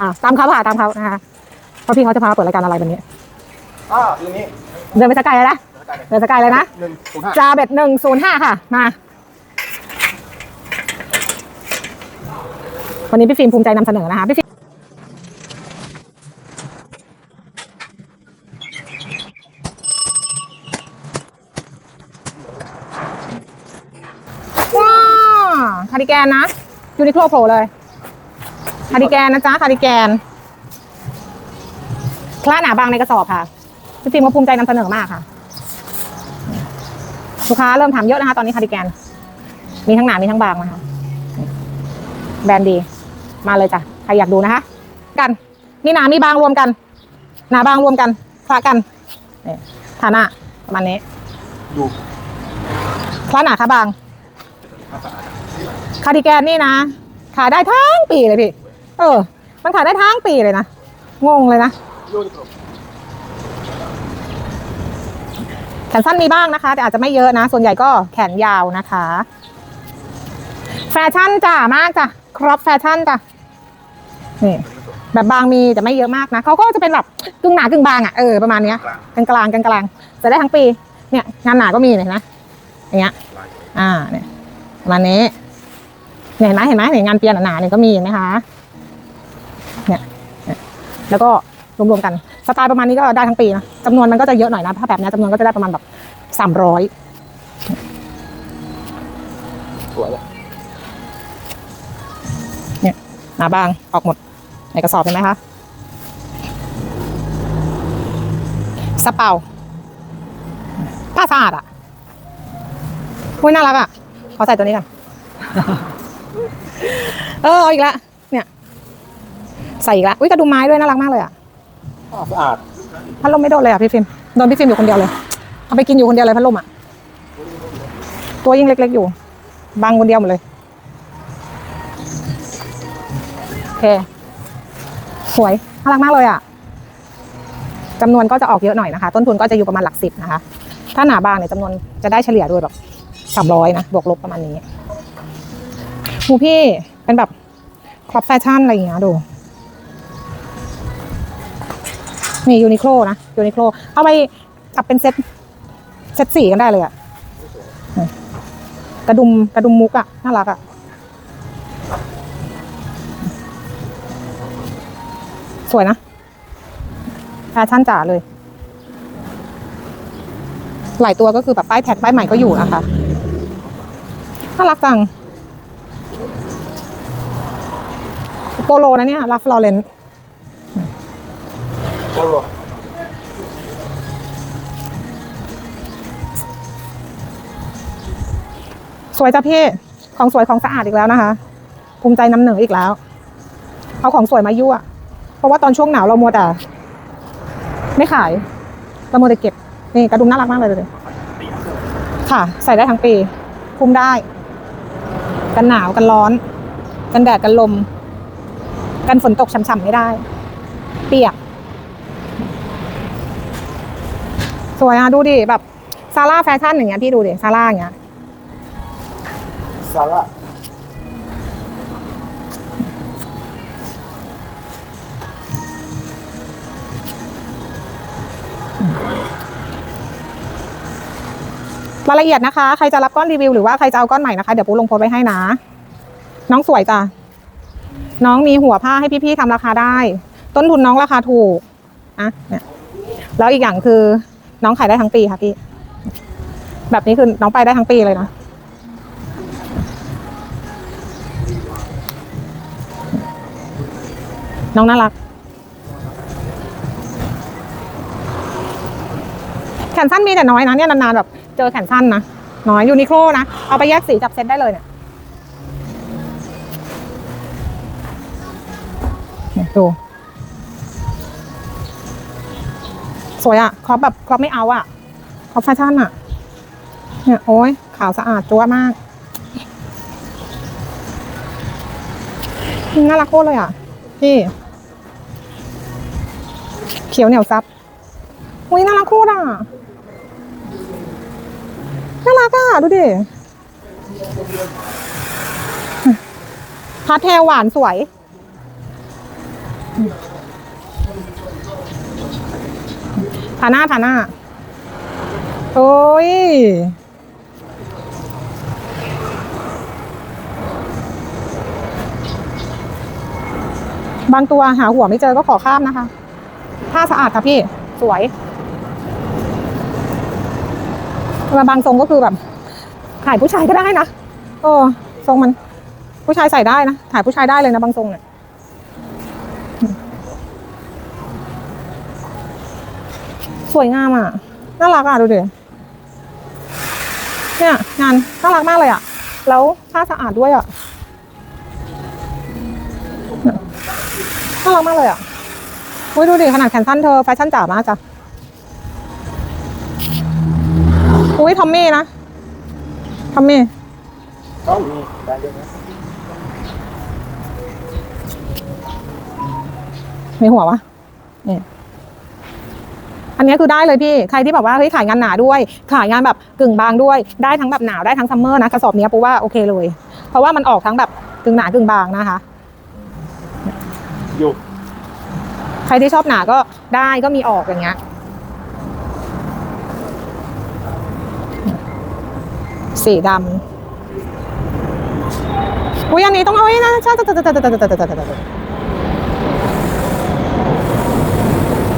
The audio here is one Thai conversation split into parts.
อ่าตามเขาค่ะตามเขานะคะเพราะพี่เขาจะพามาเปิดรายการอะไรวันนี้ อ่าทีนี้เดินไปสกายเลยนะเดินสกายเลยนะหนึ่งศูนย์ห้าจาเบ็ดหนึ่งศูนย์ห้าค่ะ มา วันนี้พี่ฟิล์มภูมิใจนำเสนอนะคะพี่ฟิล์มว้าวคาร์ดิแกนนะยูนิโคลโผล่เลย คาร์ดิแกนนะจ๊ะคาร์ดิแกนคล้าหนาบางในกระสอบค่ะพี่ฟิล์มก็ภูมิใจนำเสนอมากค่ะ ลูกค้าเริ่มถามเยอะนะคะ ตอนนี้คาร์ดิแกน มีทั้งหนา มีทั้งบางนะคะ แบรนด์ดี มาเลยจ้ะ ใครอยากดูนะคะ กัน มีหนา มีบางรวมกัน หนาบางรวมกันคละกันนี่ฐานะประมาณนี้ ดูคละหนาคละบางคาร์ดิแกนนี่นะขายได้ทั้งปีเลยพี่ เออ มันขายได้ทั้งปีเลยนะ งงเลยนะแขนสั้นมีบ้างนะคะ แต่อาจจะไม่เยอะนะ ส่วนใหญ่ก็แขนยาวนะคะ แฟชั่นจ้ามากจ้ะครอปแฟชั่นจ้ะนี่แบบบางมีแต่ไม่เยอะมากนะเขาก็จะเป็นแบบกึ่งหนากึ่งบางอะเออประมาณเนี้ยกลางกลางกลางกลางจะได้ทั้งปี เนี่ยงานหนาก็มีเลยนะอย่างเงี้ยอ่าเนี่ยประมาณนี้เนี่ยเห็นไหมเห็นไหมเนี่ยงานเปียหนาๆเนี่ยก็มีเห็นไหมคะ แล้วก็รวมๆกันสไตล์ประมาณนี้ก็ได้ทั้งปีนะจำนวนมันก็จะเยอะหน่อยนะถ้าแบบเนี้ยจำนวนก็จะได้ประมาณแบบสามร้อยสวยเลยหนาบางออกหมดในกระสอบเห็นไหมคะสเปาผ้าสะอาดอะอุ้ยน่ารักอะขอใส่ตัวนี้ก่อนเออ เอาอีกแล้วเนี่ย ใส่อีกแล้วอุ้ยกระดุมไม้ด้วยน่ารักมากเลยอะอ่าสะอาดพัดลมไม่โดนเลยอะพี่ฟิล์มโดนพี่ฟิล์มอยู่คนเดียวเลยเอาไปกินอยู่คนเดียวเลยพัดลมอะตัวยิ่งเล็ก ๆอยู่บางคนเดียวหมดเลยโอเคสวยน่ารักมากเลยอะจำนวนก็จะออกเยอะหน่อยนะคะ ต้นทุนก็จะอยู่ประมาณหลักสิบนะคะ ถ้าหนาบางเนี่ยจำนวนจะได้เฉลี่ยด้วยแบบสามร้อยนะบวกลบประมาณนี้หมูพี่เป็นแบบครอปแฟชั่นอะไรอย่างเงี้ยดู นี่ยูนิโคลนะยูนิโคลเอาไปจับเป็นเซ็ตเซ็ตสีกันได้เลยอะกระดุมกระดุมมุกอะน่ารักอะสวยนะแฟชั่นจ๋าเลย หลายตัวก็คือแบบป้ายแท็กป้ายใหม่ก็อยู่นะคะน่ารักจังโปโลนะเนี่ยรัฟลอเรนโอ้โหสวยจ้ะพี่ ของสวยของสะอาดอีกแล้วนะคะ ภูมิใจนำเหนืออีกแล้ว เอาของสวยมายั่ว เพราะว่าตอนช่วงหนาวเรามัวแต่ ไม่ขาย เรามัวแต่เก็บ นี่กระดุมน่ารักมากเลยดูดิค่ะ ใส่ได้ทั้งปี คุมได้ กันหนาวกันร้อน กันแดดกันลม กันฝนตกฉ่ำๆไม่ได้ เปียก สวยอะดูดิแบบซาร่าแฟชั่นอย่างเงี้ยพี่ดูดิซาร่าอย่างเงี้ยซาร่ารายละเอียดนะคะ ใครจะรับก้อนรีวิวหรือว่าใครจะเอาก้อนใหม่นะคะ เดี๋ยวปูลงโพสต์ไว้ให้นะ น้องสวยจ้ะ น้องมีหัวผ้าให้พี่ๆทำราคาได้ ต้นทุนน้องราคาถูกอะเนี่ยแล้วอีกอย่างคือ น้องขายได้ทั้งปีค่ะพี่ แบบนี้คือน้องไปได้ทั้งปีเลยนะน้องน่ารัก แขนสั้นมีแต่น้อยนะเนี่ยนานๆแบบเจอแขนสั้นนะน้อยยูนิโคลนะ เอาไปแยกสีจับเซตได้เลยเนี่ยเนี่ยดู สวยอะครอปแบบครอปไม่เอาอะครอปแฟชั่นอะเนี่ยโอ้ยขาวสะอาดจั๊วมาก น่ารักโคตรเลยอะพี่เขียวเหนียวซับอุ้ยน่ารักโคตรอะน่ารักอะดูดิพาเทลหวานสวยาหน้าทาหน้า โอ้ย บางตัวหาหัวไม่เจอก็ขอข้ามนะคะ ผ้าสะอาดค่ะพี่ สวยมาบางทรงก็คือแบบถ่ายผู้ชายก็ได้นะเออทรงมันผู้ชายใส่ได้นะ ถ่ายผู้ชายได้เลยนะบางทรงเนี่ย สวยงามอะ น่ารักอะดูดิเนี่ยงานน่ารักมากเลยอะ แล้วผ้าสะอาดด้วยอะน่ารักมากเลยอะอุ้ยดูดิขนาดแขนสั้นเธอแฟชั่นจ๋ามากจ้ะอุ้ยทอมมี่นะทอมมี่มีได้ด้วยนะมีหัววะเนี่ย อันนี้คือได้เลยพี่ ใครที่แบบว่าเฮ้ยขายงานหนาด้วย ขายงานแบบกึ่งบางด้วย ได้ทั้งแบบหนาวได้ทั้งซัมเมอร์นะกระสอบเนี้ยปูว่าโอเคเลย เพราะว่ามันออกทั้งแบบกึ่งหนากึ่งบางนะคะอยู่ใครที่ชอบหนาก็ได้ก็มีออกอย่างเงี้ยสีดำอุ้ยอันนี้ต้องเอาไว้นะชา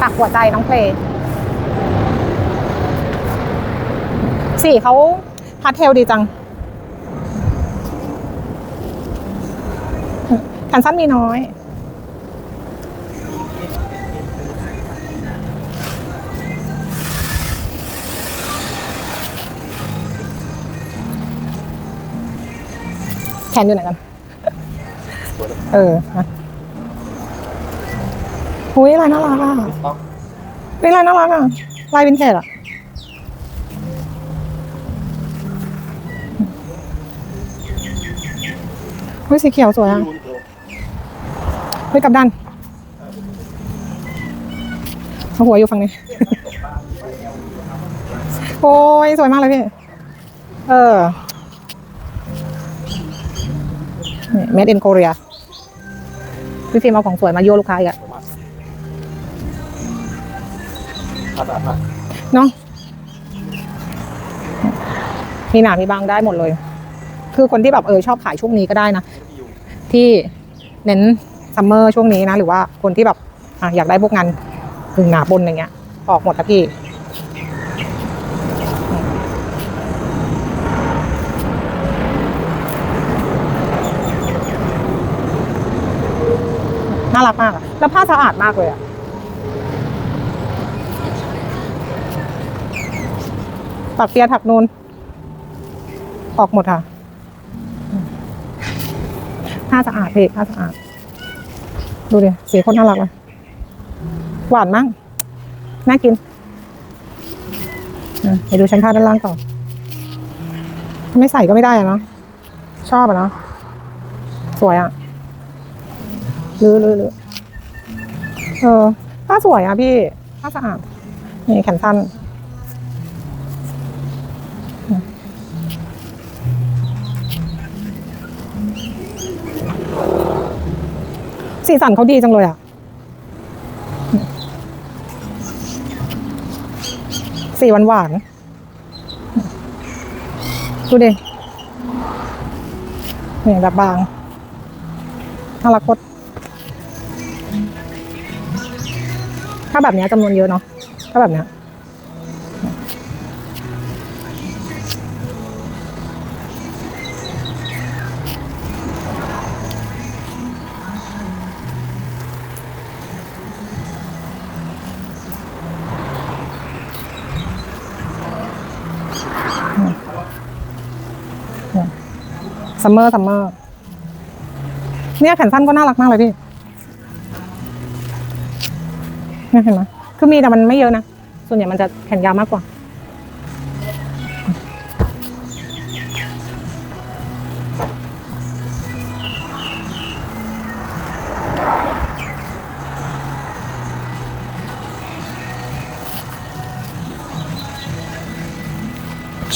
ตักหัวใจน้องเพลง สีเขาพาสเทลดีจังแขนสั้นมีน้อย แขนอยู่ไหนกันสวยเลยเออมาอุ้ยลายน่ารักอะต้องเฮ้ยลายน่ารักอะ ลายวินเทจอะ เฮ้ยสีเขียวสวยอะยูนเออเฮ้ยกลับด้านเอาหัวอยู่ฝั่งนี้ โอ้ยสวยมากเลยพี่ เออเมดอินโคเรียพี่ฟิล์มเอาของสวยมาโยลูกค้าอีกอะประมาณขนาดนั้นเนาะมีหนามีบางได้หมดเลย คือคนที่แบบเออชอบขายช่วงนี้ก็ได้นะ ที่เน้นซัมเมอร์ช่วงนี้นะ หรือว่าคนที่แบบออยากได้พวกงานกึ่งหนาบนอย่างเงี้ย ออกหมดนะพี่น่ารักมากอะแล้วผ้าสะอาดมากเลยอะปักเปียถักนูนออกหมดค่ะ ผ้าสะอาดพี่ผ้าสะอาด ดูดิสีโคนน่ารักเลยหวานมากน่ากินอะไปดูชั้นผ้าด้านล่างต่อไม่ใส่ก็ไม่ได้อะเนาะชอบอะเนาะสวยอะลือลือลือเออผ้าสวยอะพี่ผ้าสะอาดนี่แขนสั้น สีสันเขาดีจังเลยอะสีหวานหวานดูดิเนี่ยแบบบางน่ารักโคตรถ้าแบบนี้จำนวนเยอะเนาะถ้าแบบเนี้ ซัมเมอร์ซัมเมอร์เนี่ยแขนสั้นก็น่ารักมากเลยพี่เนี่ยเห็นไหมคือมีแต่มันไม่เยอะนะ ส่วนใหญ่มันจะแขนยาวมากกว่า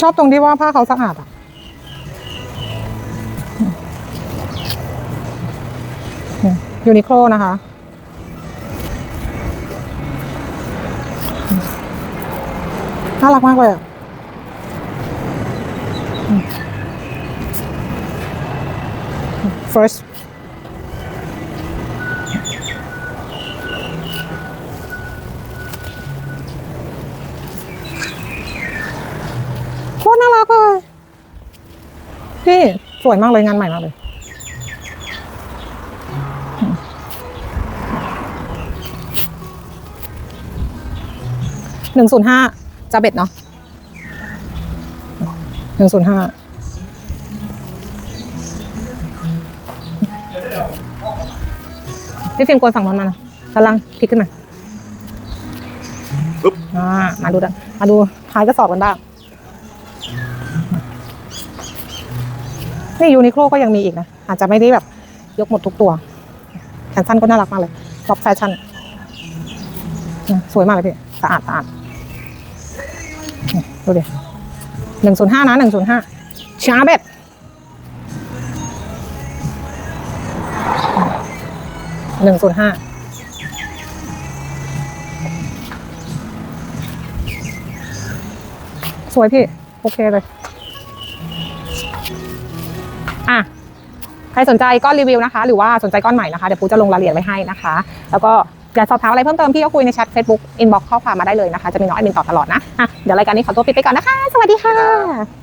ชอบตรงที่ว่าผ้าเขาสะอาดอะ ยูนิโคลนะคะ น่ารักมากเลยอะเฟิร์สโคตรน่ารักเลย พี่ สวยมากเลยงานใหม่มากเลย หนึ่งศูนย์ห้าจะเบ็ดเนาะหนึ่งศูนย์ห้าพี่ฟิล์มกวนฝั่งนนมานะกำลังพลิกขึ้นมาปึ๊บอ่ามาดูดันมาดูท้ายกระสอบกันบ้าง นี่ยูนิโคลก็ยังมีอีกนะ อาจจะไม่ได้แบบยกหมดทุกตัวแขนสั้นก็น่ารักมากเลยท็อปแฟชั่น สวยมากเลยพี่ สะอาดสะอาดนี่ ดูดิหนึ่งศูนย์ห้านะหนึ่งศูนย์ห้าชาเบ็ดหนึ่งศูนย์ห้าสวยพี่ โอเคเลย อะ ใครสนใจก้อนรีวิวนะคะ หรือว่าสนใจก้อนใหม่นะคะ เดี๋ยวปูจะลงรายละเอียดไว้ให้นะคะ แล้วก็ อยากสอบถามอะไรเพิ่มเติมพี่ก็คุยในแชท Facebook inbox ข้อความมาได้เลยนะคะ จะมีน้องแอดมินตอบตลอดนะอะเดี๋ยวรายการนี้ขอตัวปิดไปก่อนนะคะ สวัสดีค่ะ